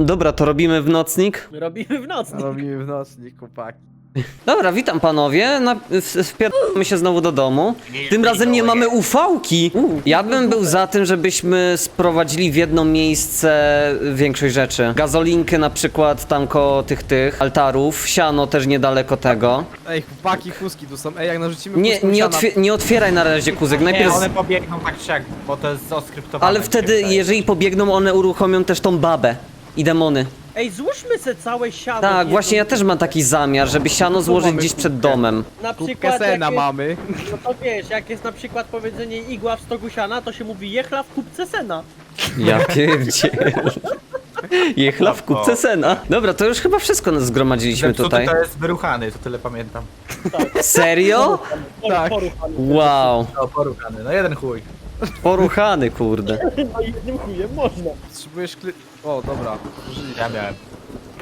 Dobra, to robimy w nocnik. Robimy w nocnik. Robimy w nocnik, chłopaki. Dobra, witam panowie. Na, w- wpierdolamy się znowu do domu. Tym razem nie mamy ufałki. Ja bym był za tym, żebyśmy sprowadzili w jedno miejsce większość rzeczy. Gazolinkę na przykład tam koło tych tych altarów, siano też niedaleko tego. Ej, chłopaki, kuski tu są. Ej, jak narzucimy Nie, kuską nie, siana- otwie, nie otwieraj na razie kuzek, Nie, najpierw... one pobiegną tak czy siak, bo to jest oskryptowane. Ale mi się wtedy, wydaje. jeżeli pobiegną, one uruchomią też tą babę i demony. Ej, złóżmy se całe siano. Tak, właśnie ja też mam taki zamiar, żeby siano złożyć mamy gdzieś przed domem. Na Kubkę przykład sena jak jest, mamy. No to wiesz, jak jest na przykład powiedzenie igła w stogu siana, to się mówi jechla w kubce sena. Ja pierdziel. Jechla w kupce sena. Dobra, to już chyba wszystko nas zgromadziliśmy Zepsuty tutaj. to jest wyruchany, to tyle pamiętam. Serio? Tak. Tak. Wow. O, poruchany, no jeden chuj. Poruchany, kurde. No jednym chujem można. Potrzebujesz kli... O, dobra. Ja miałem.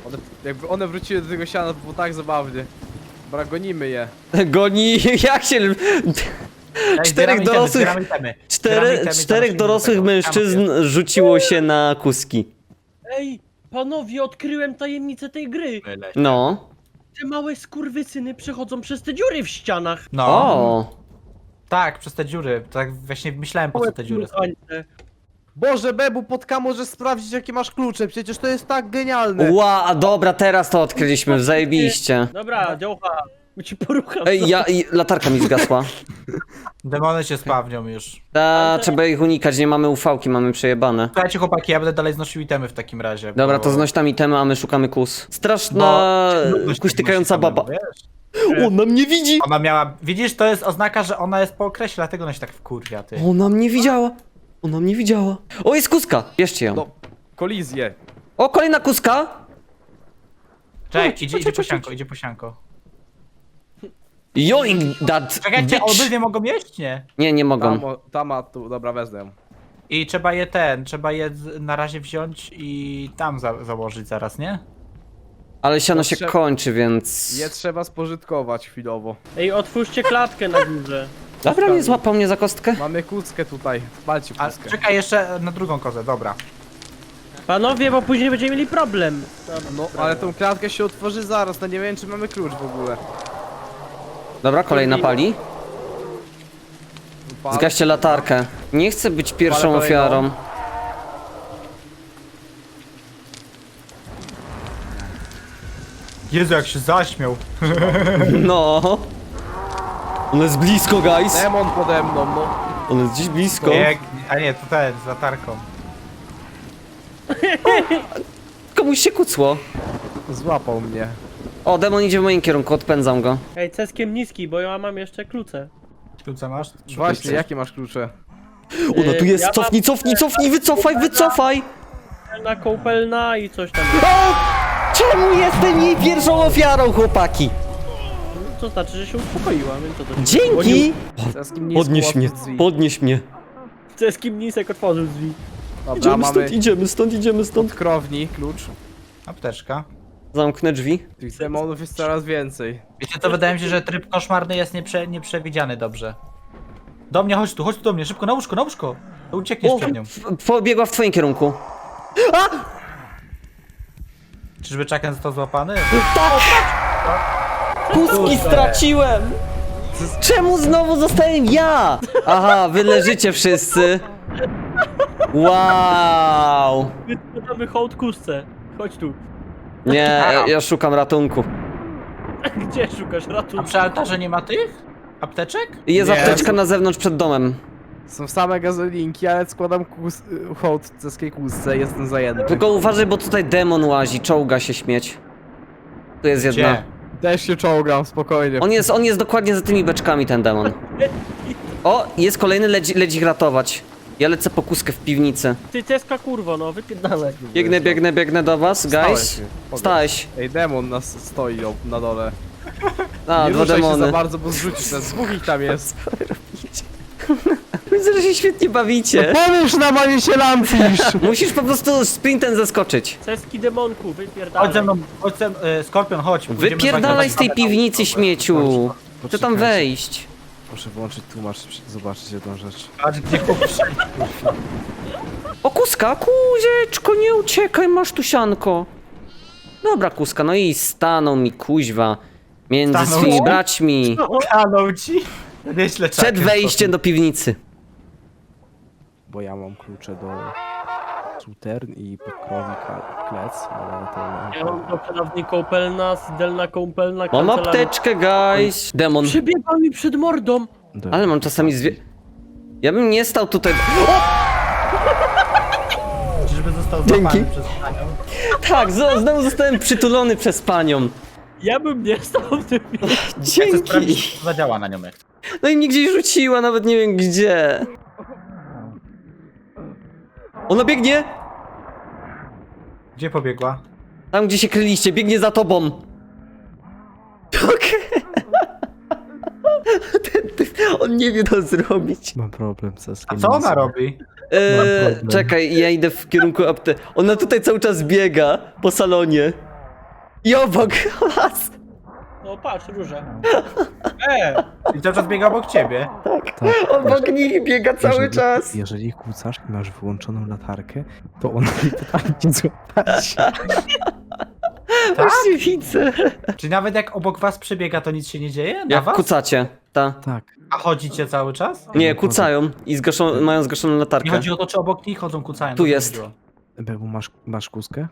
One, jakby one wróciły do tego siana, to było tak zabawnie. Dobra, gonimy je. Goni, jak się... Ej, Czterech zbieramy itemy, dorosłych- zbieramy itemy. Zbieramy Cztery, czterech do dorosłych tego. mężczyzn rzuciło się na kuski. Ej, panowie, odkryłem tajemnicę tej gry. No. Te małe skurwysyny przechodzą przez te dziury w ścianach. No, O. tak, przez te dziury. Tak właśnie myślałem po co te dziury są. Boże, Bebu, potka możesz sprawdzić jakie masz klucze, przecież to jest tak genialne. Ła, a dobra, teraz to odkryliśmy, zajebiście. Dobra, działka. Ci porucham. Ej, ja, i, latarka mi zgasła. Demony się spawnią już. Ta, trzeba ich unikać, nie mamy ufałki, mamy przejebane. Słuchajcie chłopaki, ja będę dalej znosił itemy w takim razie. Dobra, bo- to znoś tam itemy, a my szukamy kus. Straszna, bo- kuśtykająca tak nosi baba. wiesz? Ona mnie widzi! Ona miała, widzisz, to jest oznaka, że ona jest po okresie, dlatego ona się tak wkurwia, ty. Ona mnie widziała. Ona mnie widziała. O, jest kuska! Bierzcie ją. No, kolizję. O, kolejna kuska! Cześć, idzie, idzie po sianko, idzie po sianko. Joink that Czekajcie, bitch. obydwie mogą jeść? Nie. Nie, nie mogą. Tam, o- tam, a tu, dobra, wezmę ją. I trzeba je ten, trzeba je z- na razie wziąć i tam za założyć zaraz, nie? Ale siano się Potrze- kończy, więc... Je trzeba spożytkować chwilowo. Ej, otwórzcie klatkę na górze. Dobra, nie złapał mnie za kostkę. Mamy kuckę tutaj, palcie A czekaj jeszcze na drugą kozę, dobra. Panowie, bo później będziemy mieli problem. No, ale tą klatkę się otworzy zaraz, no nie wiem czy mamy klucz w ogóle. Dobra, kolejna pali. Pal- Zgaście latarkę. Nie chcę być pierwszą kolejną. ofiarą. Jezu, jak się zaśmiał. No. On jest blisko, guys. Demon pode mną, no. On jest gdzieś blisko. Jak, a nie, to ten, z latarką. Komuś się kucło. Złapał mnie. O, demon idzie w moim kierunku, odpędzam go. Ej, ceskiem niski, bo ja mam jeszcze klucze. Tu masz? Właśnie, jakie masz klucze? Ona tu Yy, jest, ja mam- cofnij, cofnij, cofnij, wycofaj, wycofaj! Na kołpelna i coś tam. O! Czemu jestem jej pierwszą ofiarą, chłopaki? To znaczy, że się uspokoiła, więc to to. Dzięki! Podnieś mnie, podnieś mnie. Ceskim nisek otworzył drzwi. Dobra, Idziemy mamy stąd, idziemy stąd, idziemy stąd. od krowni klucz. Apteczka. Zamknę drzwi. Tych demonów jest coraz więcej. Wiecie co, wydaje mi się, że tryb koszmarny jest nieprze, nieprzewidziany dobrze. Do mnie, chodź tu, chodź tu do mnie, szybko, na łóżko, na łóżko. To uciekniesz O, przed nią. w- pobiegła w twoim kierunku. Czyżby Chucken został złapany? Kuski straciłem! Czemu znowu zostałem ja? Aha, wy leżycie wszyscy. Wow! Wydamy hołd kusce. Chodź tu. Nie, ja, ja szukam ratunku. Gdzie szukasz A ratunku? przy altarze nie ma tych? Apteczek? Jest Nie. apteczka na zewnątrz przed domem. Są same gazolinki, ale składam kus... hołd ceskiej kłusce, jestem zajęty. Tylko uważaj, bo tutaj demon łazi, czołga się śmieć. Tu jest jedna. Gdzie? Też się czołgam, spokojnie. On jest, on jest dokładnie za tymi beczkami, ten demon. O, jest kolejny, leci, leci ich ratować. Ja lecę po kuskę w piwnicy. Ty ceska kurwo, no wypierdalaj. Biegnę, biegnę, biegnę do was, Stałeś guys. się, powiedz. Stałeś. Ej, demon nas stoi na dole. A, nie dwa ruszaj się za bardzo, bo zrzucisz nas. Dwóch ich tam jest. Widzę, że się świetnie bawicie. Pomóż nam, a nie się lampisz! Musisz po prostu sprintem zeskoczyć. Ceski demonku, wypierdalaj. Chodź ze mną, chodź ze mną, e, Skorpion, chodź. pójdziemy Wypierdalaj z tej piwnicy, śmieciu. Chcę tam wejść. Proszę włączyć tłumacz, zobaczyć jedną rzecz. Patrz, gdzie chłop wszedł. O, kuska, kuzieczko, nie uciekaj, masz tu sianko. Dobra, kuska, no i stanął mi kuźwa między Stanął swymi ci? braćmi. Kanął ci. Nieźle Przed czakiem wejściem do piwnicy. Bo ja mam klucze do Sutern i podkrowi klec, ale to... Ja mam do przedawnej kołpelna, sydelna kołpelna, Mam kancelaria. apteczkę, guys. Demon. Przebiega mi przed mordą! Ale mam czasami zwie... Ja bym nie stał tutaj... Czyżby został Dzięki. złapany przez panią. Tak, z- znowu zostałem przytulony przez panią. Ja bym nie stał w tym miejscu. Chcę Dzięki. sprawdzić, czy to zadziała na nią jak. No i mnie gdzieś rzuciła, nawet nie wiem gdzie. Ona biegnie! Gdzie pobiegła? Tam, gdzie się kryliście, biegnie za tobą. Okej. Ten, ten, on nie wie co zrobić. Mam problem ze A skim co ona robi? Eee, problem. czekaj, ja idę w kierunku apte. Ona tutaj cały czas biega po salonie. I obok was. No patrz, róża. E! I cały czas biega obok ciebie. Tak, Obok nich biega cały jeżeli, czas. Jeżeli kłócasz i masz wyłączoną latarkę, to ona nie potrafi cię złapać. Właśnie widzę. Czy nawet jak obok was przebiega, to nic się nie dzieje? Na Jak was? kucacie, ta. Tak. A chodzicie cały czas? Nie, kucają i zgaszą, mają zgaszoną Nie latarkę. chodzi o to, czy obok nich chodzą kucają. Tu to jest. chodziło. Bebu, masz, masz kózkę?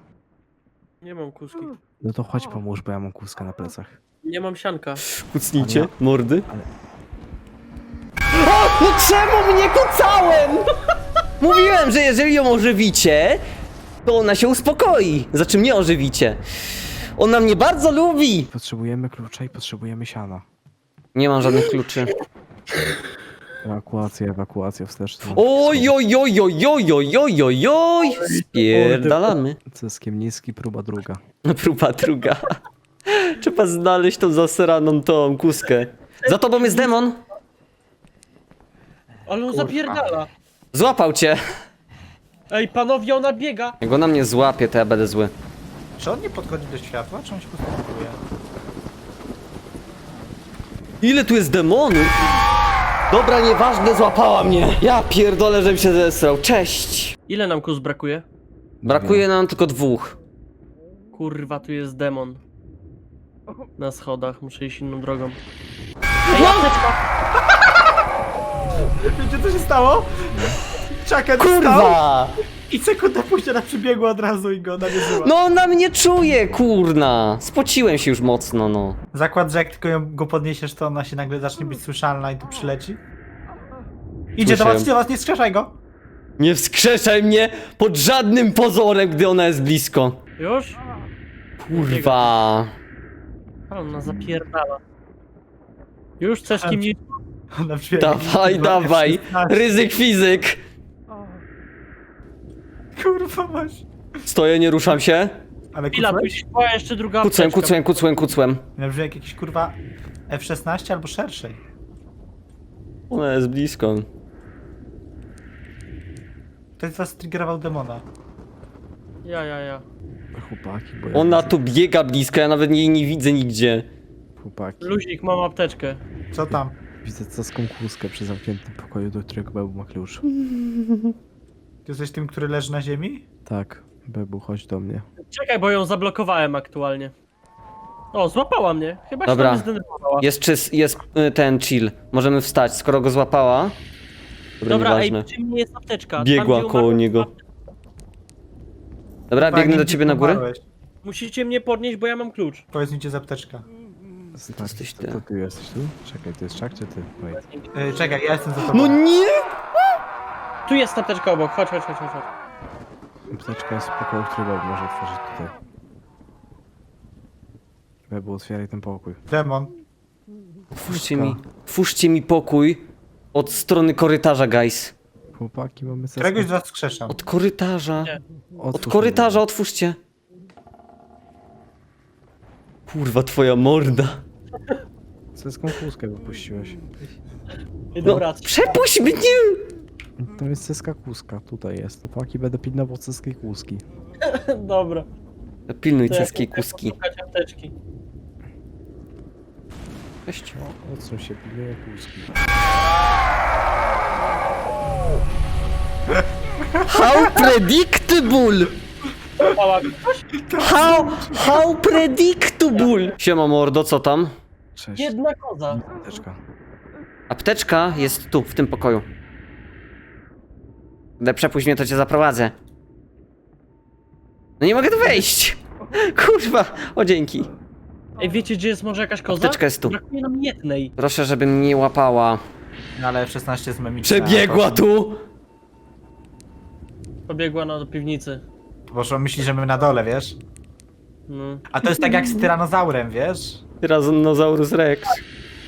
Nie mam kuski. No to chodź pomóż, bo ja mam kózkę na plecach. Nie mam sianka. Kucnijcie, mordy. ale- O, no czemu mnie kucałem? Mówiłem, że jeżeli ją ożywicie, to ona się uspokoi. Za czym mnie ożywicie? Ona mnie bardzo lubi. Potrzebujemy klucza i potrzebujemy siana. Nie mam żadnych kluczy. Ewakuacja, ewakuacja wsteczna. Oj, oj, oj, oj, oj, oj, oj, oj, oj. Spierdalamy. Cyskiem niski, próba druga. Próba druga. Trzeba znaleźć tą zasraną tą kuskę. Za tobą jest demon. Ale on zapierdala. Złapał cię. Ej, panowie, ona biega! Jak ona mnie złapie, to ja będę zły. Czy on nie podchodzi do światła, czy on się postępuje? Ile tu jest demonów? Dobra, nieważne, złapała mnie. Ja pierdolę, żebym się zesrał. Cześć. Ile nam kus brakuje? Brakuje nam tylko dwóch. Kurwa, tu jest demon. Na schodach, muszę iść inną drogą. Wiecie co się stało? Czakę Kurwa! I sekundę później ona przybiegła od razu i go namierzyła. No ona mnie czuje, kurna. Spociłem się już mocno, no. Zakład, że jak tylko ją, go podniesiesz, to ona się nagle zacznie być słyszalna i tu przyleci. Idzie do Słyszę was, idzie do was, nie skrzeszaj go! Nie wskrzeszaj mnie pod żadnym pozorem, gdy ona jest blisko. Już? Kurwa. Ona zapierdala. Już chcesz kim nie... Ona przybiegła. Dawaj, dawaj. Ryzyk fizyk. Kurwa masz. Stoję, nie ruszam się. Ale Chwila, tu kucłeś? się była jeszcze druga Kucłem, apteczka. kucłem, kucłem, kucłem. Ja brzmi jak jakiś kurwa F-16 albo szerszej. Ona jest blisko. Ktoś z was triggerował demona. Ja, ja, ja. Chłopaki, bo ja Ona widzę- tu biega blisko, ja nawet jej nie widzę nigdzie. Chłopaki. Luzik, mam apteczkę. Co tam? Widzę cyską kózkę przy zamkniętym pokoju, do którego Bebu ma klucz. Ty jesteś tym, który leży na ziemi? Tak, Bebu, chodź do mnie. Czekaj, bo ją zablokowałem aktualnie. O, złapała mnie. Chyba Dobra. się tam zdenerwowała. Jest czys, jest y, ten chill. Możemy wstać, skoro go złapała. Dobra, Dobra, ej, nieważne. przy mnie jest apteczka. Tam, Biegła gdzie koło umarłem, niego. Dobra, Fajnie, biegnę do ciebie na górę. umarłeś. Musicie mnie podnieść, bo ja mam klucz. Powiedz mi, gdzie jest apteczka. Stary, jesteś to, ty. to ty jesteś tu? Czekaj, to jest czak czy ty? Wait. Yy, czekaj, ja jestem za tobą. No nie! Tu jest apteczka obok, chodź, chodź, chodź, chodź. chodź. Apteczka jest w pokoju, który Bebu może otworzyć tutaj. Bebu, otwieraj ten pokój. Demon. Twórzcie mi, twórzcie mi pokój od strony korytarza, guys. Chłopaki, mamy. Któregoś z was skrzeszam. Od korytarza. Nie. Od korytarza otwórzcie. Kurwa, twoja morda. Cyską kózkę wypuściłeś. No, dobra, przepuść mnie! To jest cyska kózka, tutaj jest. Chłopaki, będę pilnował cyskiej kózki. dobra. Pilnuj To ja ceskiej chcę kuski. poszukać apteczki. Cześć. O, odsuń się, pilnuję kółski. How predictable! Mała, How, how predictable! Siema mordo, co tam? Cześć. jedna koza. Teczka. Apteczka jest tu, w tym pokoju. Ale przepuść mnie, to cię zaprowadzę. No nie mogę tu wejść! Kurwa, o dzięki. Ej, wiecie gdzie jest może jakaś koza? Apteczka jest tu. Brakuje nam jednej. Proszę, żeby mnie łapała. No ale F16 jest memiczne. Przebiegła tu! Pobiegła na do piwnicy. Bo że myśli, że my na dole, wiesz? No. A to jest tak jak z tyranozaurem, wiesz? Tyrannosaurus Rex.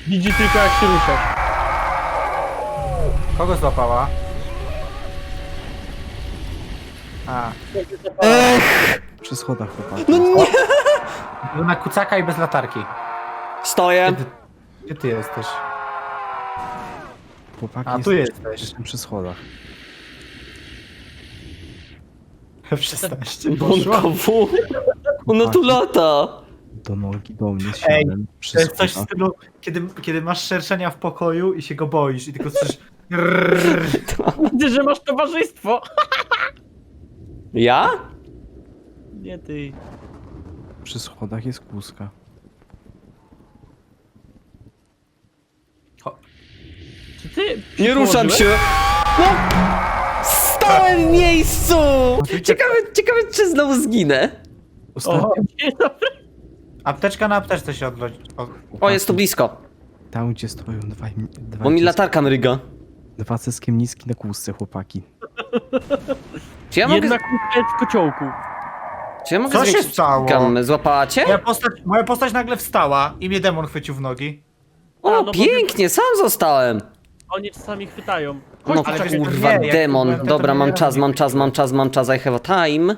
Widzi tylko jak się ruszasz. Kogo złapała? A, Przy schodach chłopaki. No nie! był na kucaka i bez latarki. Stoję. Gdzie ty, gdzie ty jesteś? Chłopaki, A, tu jesteś. Jestem przy schodach. F16 Bąkowu. Ona tu lata. Do nogi, do mnie, Ej, sianem, przy To jest coś w schodach. stylu, kiedy, kiedy masz szerszenia w pokoju i się go boisz i tylko słyszysz Widzę, że masz towarzystwo. Ja? Nie ty. Przy schodach jest kółska. Czy ty Nie ruszam się. No! Stałem w miejscu! Ciekawe, ciekawe czy znowu zginę. O, Ostatnio dzień dobry. Apteczka na apteczce się odwróci. O, O, jest tu blisko. tam, gdzie stoją dwa, dwa, Bo mi latarka mryga. Dwa cyskiem niski na kółsce, chłopaki. Czy ja mogę, Jedna kurka jest w kociołku. czy ja mogę Co się zwiększyć stało? gammę? Złapała cię? moja, postać, moja postać nagle wstała i mnie demon chwycił w nogi. O, A, no bo- pięknie, sam zostałem. Oni czasami chwytają. No Chodź, ale ale kurwa, nie, jak demon. to- to Dobra, nie mam robi. czas, mam czas, mam czas, mam czas, I have a time.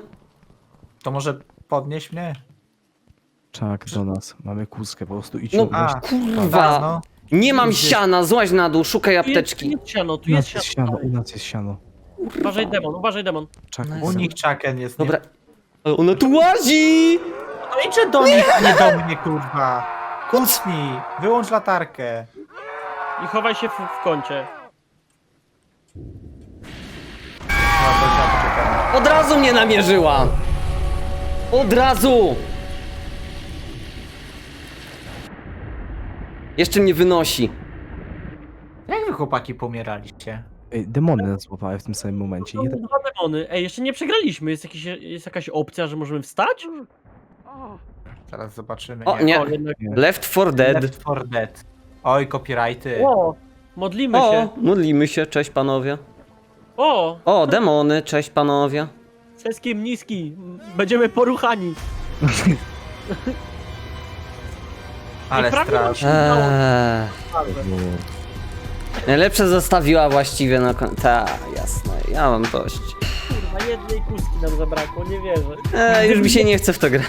To może podnieś mnie? Czak do nas. Mamy kółskę, po prostu idź No, no, A, Kurwa. no. Nie mam siana, złaź na dół, szukaj tu jest, tu apteczki. jest siano, tu U jest nas jest siano. siano, u nas jest siano. Uważaj demon, uważaj demon. Czak, Nice. U nich czaken jest. Dobra. O, Ona tu łazi! No idź do nich, a nie do mnie, kurwa. Kucnij, wyłącz latarkę. I chowaj się w, w kącie. No. Od razu mnie namierzyła! Od razu! Jeszcze mnie wynosi. Jak wy chłopaki pomieraliście? Ej, demony nas złapały w tym samym momencie. Są Jeden, dwa demony. Ej, jeszcze nie przegraliśmy. Jest, jakiś, jest jakaś opcja, że możemy wstać? Zaraz zobaczymy. O, nie. O, jednak. Left 4 Dead. Left 4 Dead. Oj, copyrighty. O, modlimy O, się. modlimy się, cześć panowie. O, O, demony, cześć panowie. Seskiem niski. Będziemy poruchani. Ale prawie nam strasz. się udało. Eee, najlepsze zostawiła właściwie na końcu. Ta, jasne, ja mam dość. Kurwa, jednej kustki nam zabrakło, nie wierzę. Eee, już mi się nie chce w to grać.